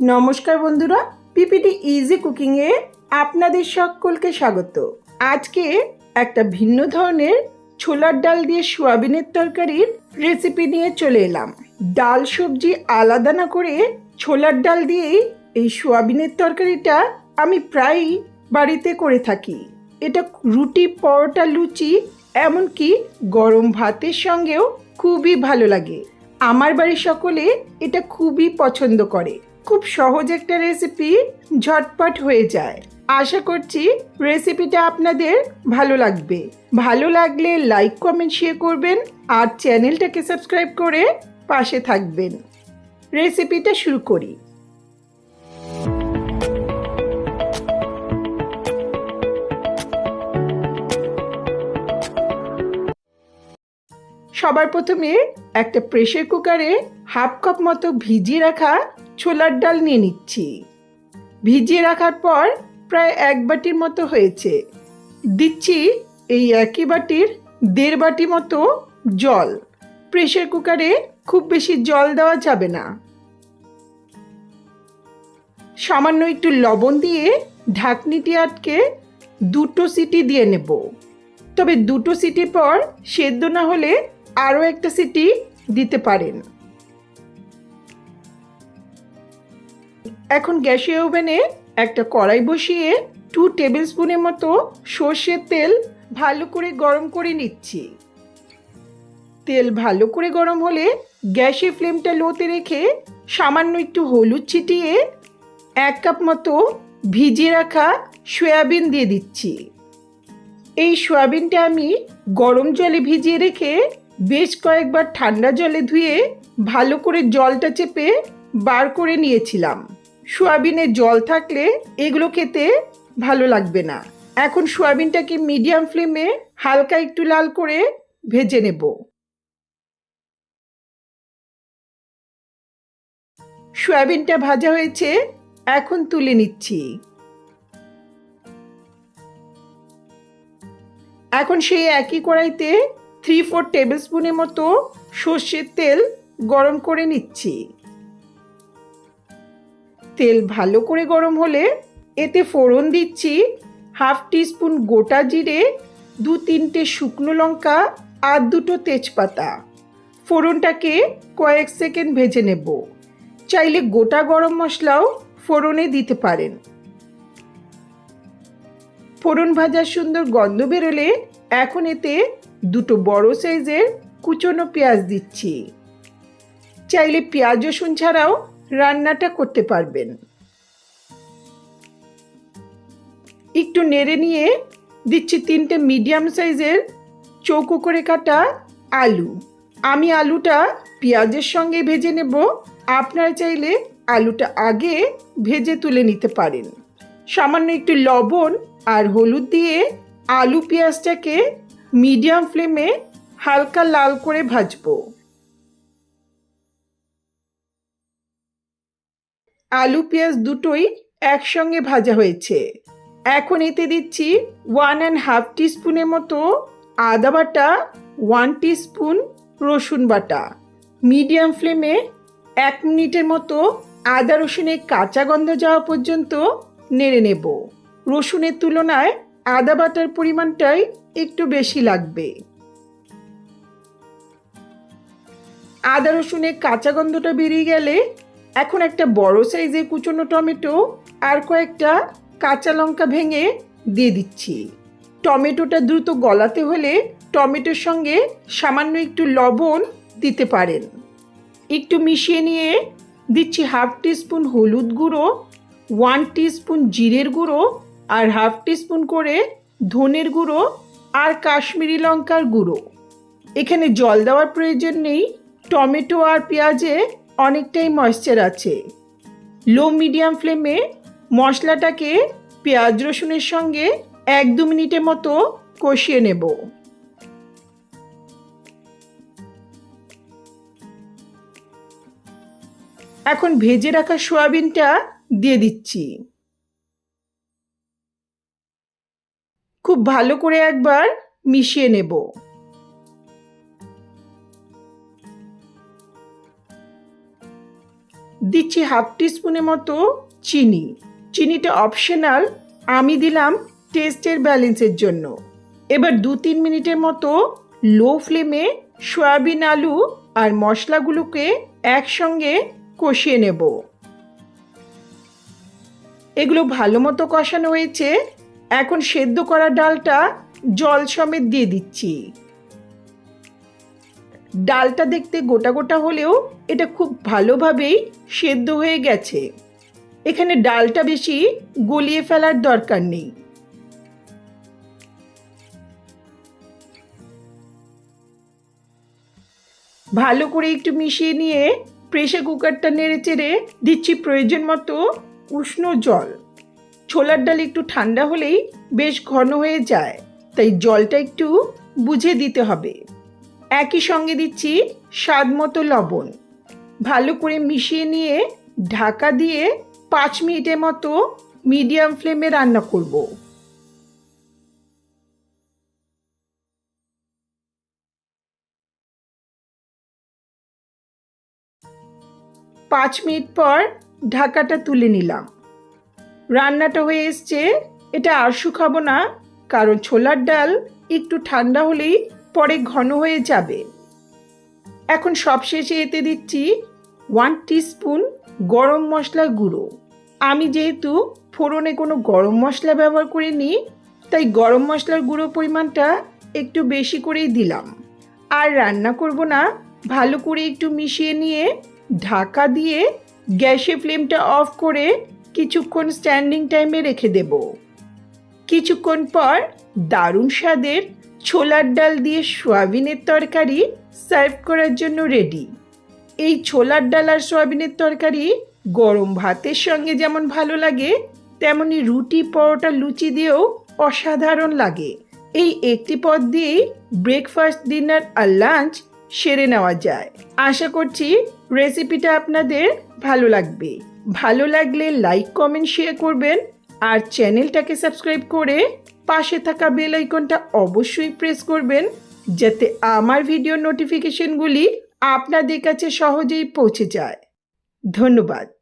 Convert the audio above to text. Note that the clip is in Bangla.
নমস্কার বন্ধুরা পিপিটি ইজি কুকিংয়ে আপনাদের সকলকে স্বাগত। আজকে একটা ভিন্ন ধরনের ছোলার ডাল দিয়ে সোয়াবিনের তরকারির রেসিপি নিয়ে চলে এলাম। ডাল সবজি আলাদা না করে ছোলার ডাল দিয়েই এই সোয়াবিনের তরকারিটা আমি প্রায়ই বাড়িতে করে থাকি। এটা রুটি, পরোটা, লুচি, এমনকি গরম ভাতের সঙ্গেও খুবই ভালো লাগে। আমার বাড়ির সকলে এটা খুবই পছন্দ করে। খুব সহজ একটা রেসিপি ঝটপট হয়ে যায়। আশা করছি রেসিপিটা আপনাদের ভালো লাগবে। ভালো লাগলে লাইক কমেন্ট শেয়ার করবেন আর চ্যানেলটাকে সাবস্ক্রাইব করে পাশে থাকবেন। রেসিপিটা শুরু করি। সবার প্রথমে একটা প্রেশার কুকারে হাফ কাপ মতো ভিজিয়ে রাখা ছোলার ডাল নিয়ে নিচ্ছি। ভিজিয়ে রাখার পর প্রায় এক বাটির মতো হয়েছে। দিচ্ছি এই একই বাটির দেড় বাটি মতো জল। প্রেশার কুকারে খুব বেশি জল দেওয়া যাবে না। সামান্য একটু লবণ দিয়ে ঢাকনিটি আটকে দুটো সিটি দিয়ে নেব। তবে দুটো সিটির পর সেদ্ধ না হলে আরও একটা সিটি দিতে পারেন। এখন গ্যাসের ওভেনে একটা কড়াই বসিয়ে টু টেবিল স্পুনের মতো সর্ষের তেল ভালো করে গরম করে নিচ্ছি। তেল ভালো করে গরম হলে গ্যাসের ফ্লেমটা লোতে রেখে সামান্য একটু হলুদ ছিটিয়ে এক কাপ মতো ভিজিয়ে রাখা সয়াবিন দিয়ে দিচ্ছি। এই সয়াবিনটা আমি গরম জলে ভিজিয়ে রেখে বেশ কয়েকবার ঠান্ডা জলে ধুয়ে ভালো করে জলটা চেপে বার করে নিয়েছিলাম। সোয়াবিনে জল থাকলে এগুলো খেতে ভালো লাগবে না। এখন সোয়াবিনটাকে মিডিয়াম ফ্লেমে হালকা একটু লাল করে ভেজে নেব। সোয়াবিনটা ভাজা হয়েছে, এখন তুলে নিচ্ছি। এখন সেই একই কড়াইতে থ্রি ফোর টেবিল স্পুনের মতো সর্ষের তেল গরম করে নিচ্ছি। তেল ভালো করে গরম হলে এতে ফোড়ন দিচ্ছি হাফ টিস্পুন গোটা জিরে দু তিনটে শুকনো লঙ্কা আর দুটো তেজপাতা। ফোড়নটাকে কয়েক সেকেন্ড ভেজে নেব। চাইলে গোটা গরম মশলাও ফোড়নে দিতে পারেন। ফোড়ন ভাজার সুন্দর গন্ধ বেরোলে এখন এতে দুটো বড় সাইজের কুচনো পেঁয়াজ দিচ্ছি। চাইলে পেঁয়াজ, রসুন ছাড়াও রান্নাটা করতে পারবেন। একটু নেড়ে নিয়ে দিচ্ছি তিনটে মিডিয়াম সাইজের চৌকো করে কাটা আলু। আমি আলুটা পেঁয়াজের সঙ্গে ভেজে নেব। আপনারা চাইলে আলুটা আগে ভেজে তুলে নিতে পারেন। সামান্য একটু লবণ আর হলুদ দিয়ে আলু পেঁয়াজটাকে মিডিয়াম ফ্লেমে হালকা লাল করে ভাজবো। আলু পেঁয়াজ দুটোই একসঙ্গে ভাজা হয়েছে। এখন এতে দিচ্ছি ওয়ান অ্যান্ড হাফ টিস্পুনের মতো আদা বাটা ওয়ান টিস্পুন রসুন বাটা। মিডিয়াম ফ্লেমে এক মিনিটের মতো আদা রসুনের কাঁচা গন্ধ যাওয়া পর্যন্ত নেড়ে নেব। রসুনের তুলনায় আদা বাটার পরিমাণটাই একটু বেশি লাগবে। আদা রসুনের কাঁচা গন্ধটা বেরিয়ে গেলে এখন একটা বড় সাইজের কুচনো টমেটো আর কয়েকটা কাঁচা লঙ্কা ভেঙে দিয়ে দিচ্ছি। টমেটোটা দ্রুত গলাতে হলে টমেটোর সঙ্গে সামান্য একটু লবণ দিতে পারেন। একটু মিশিয়ে নিয়ে দিচ্ছি হাফ টিস্পুন হলুদ গুঁড়ো, ওয়ান টিস্পুন জিরের গুঁড়ো আর হাফ টিস্পুন করে ধনের গুঁড়ো আর কাশ্মীরি লঙ্কার গুঁড়ো। এখানে জল দেওয়ার প্রয়োজন নেই, টমেটো আর পেঁয়াজে অনেকটাই ময়েশ্চার আছে। লো মিডিয়াম ফ্লেমে মশলাটাকে পেঁয়াজ রসুনের সঙ্গে এক দু মিনিটের মতো কষিয়ে নেব। এখন ভেজে রাখা সোয়াবিনটা দিয়ে দিচ্ছি। খুব ভালো করে একবার মিশিয়ে নেব। দিচ্ছি হাফ টিস্পুনের মতো চিনি। চিনিটা অপশনাল, আমি দিলাম টেস্টের ব্যালেন্সের জন্য। এবার দু তিন মিনিটের মতো লো ফ্লেমে সয়াবিন আলু আর মশলাগুলোকে একসঙ্গে কষিয়ে নেব। এগুলো ভালো মতো কষানো হয়েছে এখন সেদ্ধ করা ডালটা জল সমেত দিয়ে দিচ্ছি। ডালটা দেখতে গোটা গোটা হলেও এটা খুব ভালোভাবেই সেদ্ধ হয়ে গেছে। এখানে ডালটা বেশি গলিয়ে ফেলার দরকার নেই। ভালো করে একটু মিশিয়ে নিয়ে প্রেশার কুকারটা নেড়ে চেড়ে দিচ্ছি প্রয়োজন মতো উষ্ণ জল। ছোলার ডাল একটু ঠান্ডা হলেই বেশ ঘন হয়ে যায়, তাই জলটা একটু বুঝে দিতে হবে। একই সঙ্গে দিচ্ছি স্বাদ মতো লবণ। ভালো করে মিশিয়ে নিয়ে ঢাকা দিয়ে পাঁচ মিনিটের মতো মিডিয়াম ফ্লেমে রান্না করব। পাঁচ মিনিট পর ঢাকাটা তুলে নিলাম। রান্নাটা হয়ে এসছে। এটা আর শুকাবো না, কারণ ছোলার ডাল একটু ঠান্ডা হলেই পরে ঘন হয়ে যাবে। এখন সবশেষে এতে দিচ্ছি ওয়ান স্পুন গরম মশলার গুঁড়ো। আমি যেহেতু ফোড়নে কোনো গরম মশলা ব্যবহার করিনি, তাই গরম মশলার গুঁড়ো পরিমাণটা একটু বেশি করেই দিলাম। আর রান্না করব না, ভালো করে একটু মিশিয়ে নিয়ে ঢাকা দিয়ে গ্যাসের ফ্লেমটা অফ করে কিছুক্ষণ স্ট্যান্ডিং টাইমে রেখে দেব। কিছুক্ষণ পর দারুণ স্বাদের ছোলার ডাল দিয়ে সোয়াবিনের তরকারি সার্ভ করার জন্য রেডি এই ছোলার ডাল আর সোয়াবিনের তরকারি গরম ভাতের সঙ্গে যেমন ভালো লাগে, তেমনি রুটি, পরোটা, লুচি দিয়েও অসাধারণ লাগে। এই একটি পদ দিয়েই ব্রেকফাস্ট ডিনার আর লাঞ্চ সেরে নেওয়া যায়। আশা করছি রেসিপিটা আপনাদের ভালো লাগবে। ভালো লাগলে লাইক কমেন্ট শেয়ার করবেন আর চ্যানেলটাকে সাবস্ক্রাইব করে পাশে থাকা বেল আইকনটা অবশ্যই প্রেস করবেন যাতে আমার ভিডিও নোটিফিকেশনগুলি আপনাদের কাছে সহজেই পৌঁছে যায়। ধন্যবাদ।